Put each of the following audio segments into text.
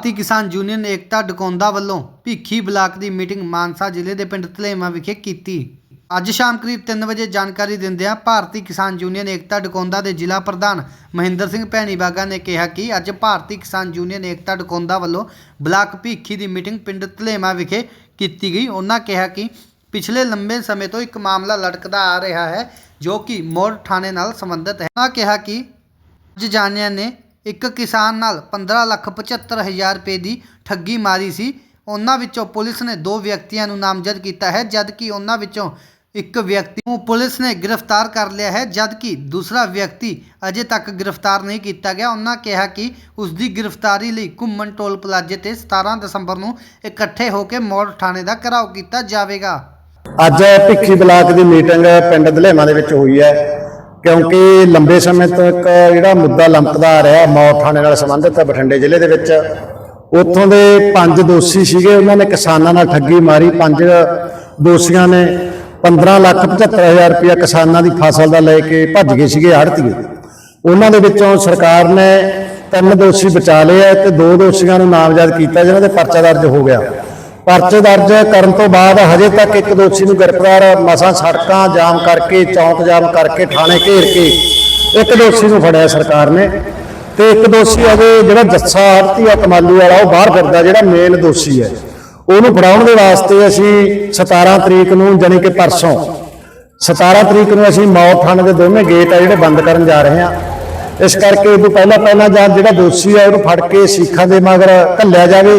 ਭਾਰਤੀ ਕਿਸਾਨ ਯੂਨੀਅਨ ਏਕਤਾ ਡਕੌਂਦਾ ਵੱਲੋਂ ਭੀਖੀ ਬਲਾਕ ਦੀ ਮੀਟਿੰਗ ਮਾਨਸਾ ਜ਼ਿਲ੍ਹੇ ਦੇ ਪਿੰਡ ਧਲੇਮਾ ਵਿਖੇ ਕੀਤੀ। ਅੱਜ ਸ਼ਾਮ ਕਰੀਬ 3 ਵਜੇ ਜਾਣਕਾਰੀ ਦਿੰਦਿਆਂ ਭਾਰਤੀ ਕਿਸਾਨ ਯੂਨੀਅਨ ਏਕਤਾ ਡਕੌਂਦਾ ਦੇ ਜ਼ਿਲ੍ਹਾ ਪ੍ਰਧਾਨ ਮਹਿੰਦਰ ਸਿੰਘ ਭੈਣੀਬਾਗਾ ਨੇ ਕਿਹਾ ਕਿ ਅੱਜ ਭਾਰਤੀ ਕਿਸਾਨ ਯੂਨੀਅਨ ਏਕਤਾ ਡਕੌਂਦਾ ਵੱਲੋਂ ਬਲਾਕ ਭੀਖੀ ਦੀ ਮੀਟਿੰਗ ਪਿੰਡ ਧਲੇਮਾ ਵਿਖੇ ਕੀਤੀ ਗਈ। ਉਹਨਾਂ ਕਿਹਾ ਕਿ ਪਿਛਲੇ ਲੰਬੇ ਸਮੇਂ ਤੋਂ ਇੱਕ ਮਾਮਲਾ ਲਟਕਦਾ ਆ ਰਿਹਾ ਹੈ ਜੋ ਕਿ ਮੋੜ ਥਾਣੇ ਨਾਲ ਸੰਬੰਧਿਤ ਹੈ। ਉਹਨਾਂ ਕਿਹਾ ਕਿ ਅੱਜ ਜਾਣਿਆ ਨੇ ਇੱਕ ਕਿਸਾਨ ਨਾਲ 15 ਲੱਖ 75 ਹਜ਼ਾਰ ਰੁਪਏ ਦੀ ਠੱਗੀ ਮਾਰੀ ਸੀ। ਉਹਨਾਂ ਵਿੱਚੋਂ ਪੁਲਿਸ ਨੇ ਦੋ ਵਿਅਕਤੀਆਂ ਨੂੰ ਨਾਮਜ਼ਦ ਕੀਤਾ ਹੈ, ਜਦਕਿ ਉਹਨਾਂ ਵਿੱਚੋਂ ਇੱਕ ਵਿਅਕਤੀ ਨੂੰ ਪੁਲਿਸ ਨੇ ਗ੍ਰਿਫਤਾਰ ਕਰ ਲਿਆ ਹੈ, ਜਦਕਿ ਦੂਸਰਾ ਵਿਅਕਤੀ ਅਜੇ ਤੱਕ ਗ੍ਰਿਫਤਾਰ ਨਹੀਂ ਕੀਤਾ ਗਿਆ। ਉਹਨਾਂ ਕਿਹਾ ਕਿ ਉਸ ਦੀ ਗ੍ਰਿਫਤਾਰੀ ਲਈ ਘੁੰਮਣ ਟੋਲ ਪਲਾਜ਼ੇ ਤੇ 17 ਦਸੰਬਰ ਨੂੰ ਇਕੱਠੇ ਹੋ ਕੇ ਮੋੜ ਥਾਣੇ ਦਾ ਘਿਰਾਓ ਕੀਤਾ ਜਾਵੇਗਾ। ਅੱਜ ਭਿੱਖੀ ਬਲਾਕ ਦੀ ਮੀਟਿੰਗ ਪਿੰਡ ਧਲੇਮਾ ਦੇ ਵਿੱਚ ਹੋਈ ਹੈ। ਕਿਉਂਕਿ ਲੰਬੇ ਸਮੇਂ ਤੋਂ ਇੱਕ ਜਿਹੜਾ ਮੁੱਦਾ ਲੰਕਦਾ ਆ ਰਿਹਾ, ਮੌਤ ਥਾਣੇ ਨਾਲ ਸੰਬੰਧਿਤ ਹੈ ਬਠਿੰਡੇ ਜ਼ਿਲ੍ਹੇ ਦੇ ਵਿੱਚ, ਉੱਥੋਂ ਦੇ ਪੰਜ ਦੋਸ਼ੀ ਸੀਗੇ, ਉਹਨਾਂ ਨੇ ਕਿਸਾਨਾਂ ਨਾਲ ਠੱਗੀ ਮਾਰੀ, ਪੰਜ ਦੋਸ਼ੀਆਂ ਨੇ 15 ਲੱਖ 75 ਹਜ਼ਾਰ ਰੁਪਇਆ ਕਿਸਾਨਾਂ ਦੀ ਫਸਲ ਦਾ ਲੈ ਕੇ ਭੱਜ ਗਏ ਸੀਗੇ ਆੜਤੀਏ ਉਹਨਾਂ ਦੇ ਵਿੱਚੋਂ ਸਰਕਾਰ ਨੇ ਤਿੰਨ ਦੋਸ਼ੀ ਬਚਾ ਲਏ ਆ ਤੇ ਦੋ ਦੋਸ਼ੀਆਂ ਨੂੰ ਨਾਮਜ਼ਦ ਕੀਤਾ, ਜਿਨ੍ਹਾਂ ਦੇ ਪਰਚਾ ਦਰਜ ਹੋ ਗਿਆ। ਪਰਚੇ ਦਰਜ ਕਰਨ ਤੋਂ ਬਾਅਦ ਹਜੇ ਤੱਕ ਇੱਕ ਦੋਸ਼ੀ ਨੂੰ ਗ੍ਰਿਫਤਾਰ ਮਸਾਂ ਸੜਕਾਂ ਜਾਮ ਕਰਕੇ ਚੌਂਕ ਜਾਮ ਕਰਕੇ ਥਾਣੇ ਘੇਰ ਕੇ ਇੱਕ ਦੋਸ਼ੀ ਨੂੰ ਫੜਿਆ ਸਰਕਾਰ ਨੇ। ਤੇ ਇੱਕ ਦੋਸ਼ੀ ਅਜੇ ਜਿਹੜਾ ਜੱਸਾ ਆੜਤੀ ਆ ਕਮਾਲੂ ਵਾਲਾ ਉਹ ਬਾਹਰ ਫਿਰਦਾ ਜਿਹੜਾ ਮੇਨ ਦੋਸ਼ੀ ਹੈ ਉਹਨੂੰ ਫੜਾਉਣ ਦੇ ਵਾਸਤੇ ਅਸੀਂ 17 ਤਰੀਕ ਨੂੰ ਜਾਣੀ ਕਿ ਪਰਸੋਂ 17 ਤਰੀਕ ਨੂੰ ਅਸੀਂ ਮੌਤ ਥਾਣੇ ਦੇ ਦੋਵੇਂ ਗੇਟ ਆ ਜਿਹੜੇ ਬੰਦ ਕਰਨ ਜਾ ਰਹੇ ਹਾਂ। ਇਸ ਕਰਕੇ ਉਦੋਂ ਪਹਿਲਾਂ ਪਹਿਲਾਂ ਜਾਂ ਜਿਹੜਾ ਦੋਸ਼ੀ ਆ ਉਹਨੂੰ ਫੜ ਕੇ ਸਿੱਖਾਂ ਦੇ ਮਗਰ ਘੱਲਿਆ ਜਾਵੇ।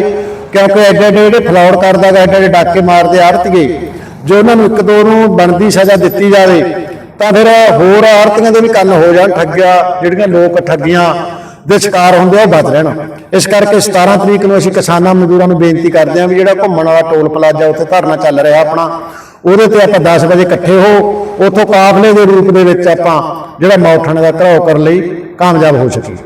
ਕਿਉਂਕਿ ਐਡੇ ਐਡੇ ਜਿਹੜੇ ਫਲੌੜ ਕਰਦਾ ਗਾ, ਐਡੇ ਐਡੇ ਡਾਕੇ ਮਾਰਦੇ ਆੜਤੀਏ। ਜੋ ਉਹਨਾਂ ਨੂੰ ਇੱਕ ਦੋ ਨੂੰ ਬਣਦੀ ਸਜ਼ਾ ਦਿੱਤੀ ਜਾਵੇ, ਤਾਂ ਫਿਰ ਹੋਰ ਆੜਤੀਆਂ ਦੇ ਵੀ ਕੰਨ ਹੋ ਜਾਣ, ਠੱਗਿਆ, ਜਿਹੜੀਆਂ ਲੋਕ ਠੱਗੀਆਂ ਦੇ ਸ਼ਿਕਾਰ ਹੁੰਦੇ ਆ, ਉਹ ਬਚ ਰਹਿਣ। ਇਸ ਕਰਕੇ 17 ਤਰੀਕ ਨੂੰ ਅਸੀਂ ਕਿਸਾਨਾਂ ਮਜ਼ਦੂਰਾਂ ਨੂੰ ਬੇਨਤੀ ਕਰਦੇ ਹਾਂ ਵੀ ਜਿਹੜਾ ਘੁੰਮਣ ਵਾਲਾ ਟੋਲ ਪਲਾਜ਼ਾ ਉੱਥੇ ਧਰਨਾ ਚੱਲ ਰਿਹਾ ਆਪਣਾ, ਉਹਦੇ ਤੇ ਆਪਾਂ 10 ਵਜੇ ਇਕੱਠੇ ਹੋ, ਉੱਥੋਂ ਕਾਫਲੇ ਦੇ ਰੂਪ ਦੇ ਵਿੱਚ ਆਪਾਂ ਜਿਹੜਾ ਮੌਠਣ ਦਾ ਘਰਾਓ ਕਰਨ ਲਈ ਕਾਮਯਾਬ ਹੋ ਸਕੀਏ।